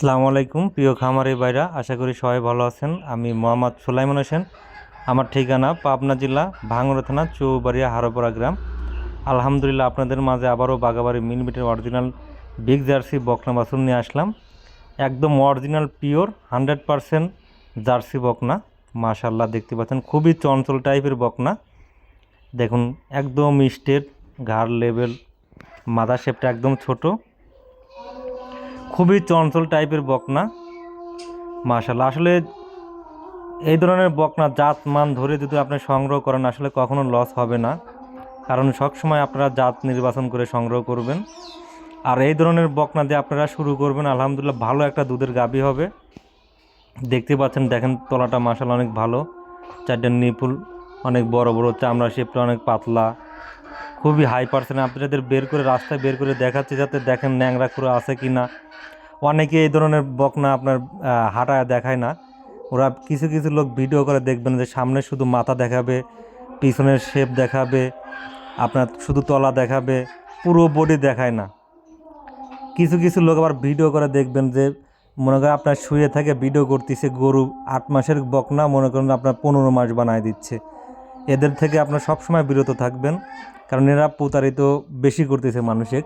আসসালামু আলাইকুম, প্রিয় খামারি ভাইরা, আশা করি সবাই ভালো আছেন। আমি মোহাম্মদ সুলাইমান হোসেন, আমার ঠিকানা পাবনা জেলা ভাঙড়া থানা, চৌবাড়িয়া, হারোপাড়া গ্রাম। আলহামদুলিল্লাহ, আপনাদের মাঝে আবারও বাগাবাড়ি মিনিমিটের অরিজিনাল বিগ জার্সি বকনা বাছুর নিয়ে আসলাম। একদম original pure hundred percent jersey বকনা। মাশাল্লাহ দেখতে পাচ্ছেন, খুবই চঞ্চল টাইপের বকনা। দেখুন, একদম স্টেট ঘাড় লেভেল মাথা শেপটা একদম ছোট। খুবই চঞ্চল টাইপের বকনা। মাশাল্লাহ আসলে এই ধরনের বকনা জাত, মান ধরে যদি আপনি সংগ্রহ করেন, আসলে কখনো লস হবে না। কারণ সবসময় আপনারা জাত নির্বাচন করে সংগ্রহ করবেন। আর এই ধরনের বকনা দিয়ে আপনারা শুরু করবেন, আলহামদুলিল্লাহ ভালো একটা দুধের গাবি হবে। দেখতে পাচ্ছেন, দেখেন তলাটা মাসাল অনেক ভালো। চারটে নিপুল, অনেক বড় বড়, চামড়া শেপটা অনেক পাতলা। খুবই হাই পার্সেন্ট আপনাদের বের করে, রাস্তায় বের করে দেখাচ্ছে যাতে দেখেন ন্যাংরা খুঁড়ো আছে কি না। অনেকে এই ধরনের বকনা আপনার হাঁটায় দেখায় না। ওরা কিছু কিছু লোক ভিডিও করে, দেখবেন যে সামনে শুধু মাথা দেখাবে, পিছনের শেপ দেখাবে, আপনার শুধু তলা দেখাবে, পুরো বডি দেখায় না। কিছু কিছু লোক আবার ভিডিও করে, দেখবেন যে মনে করেন আপনার শুয়ে থাকে ভিডিও করতেছে, গরু আট মাসের বকনা, মনে করেন আপনার পনেরো মাস বানায় দিচ্ছে। এদের থেকে আপনার সবসময় বিরত থাকবেন, কারণ এরা প্রতারিত বেশি করতেছে মানুষের।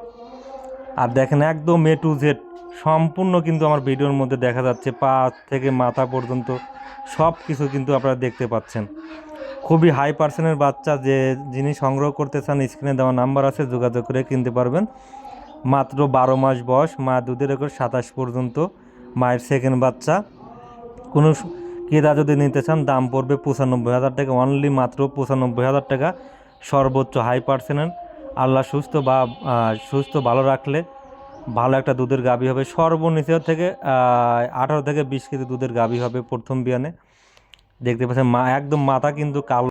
আর দেখেন একদম এ টু জেড সম্পূর্ণ কিন্তু আমার ভিডিওর মধ্যে দেখা যাচ্ছে পা থেকে মাথা পর্যন্ত সব কিছু কিন্তু আপনারা দেখতে পাচ্ছেন। খুবই হাই পার্সেন্টের বাচ্চা যে যিনি সংগ্রহ করতে চান স্ক্রিনে দেওয়া নাম্বার আছে, যোগাযোগ করে কিনতে পারবেন। মাত্র বারো মাস বয়স, মা দুধের রেকর্ড সাতাশ পর্যন্ত, মায়ের সেকেন্ড বাচ্চা। কোনো ক্রেতা যদি নিতে চান, দাম পড়বে পঁচানব্বই হাজার টাকা অনলি মাত্র পঁচানব্বই হাজার টাকা। সর্বোচ্চ হাই পার্সেন্ট আল্লাহ সুস্থ বা সুস্থ ভালো রাখলে ভালো একটা দুধের গাভী হবে। সর্বনিচে থেকে আঠারো থেকে বিশ কেজি দুধের গাভী হবে প্রথম বিয়ানে। দেখতে পাচ্ছেন, মা, একদম মাথা কিন্তু কালো।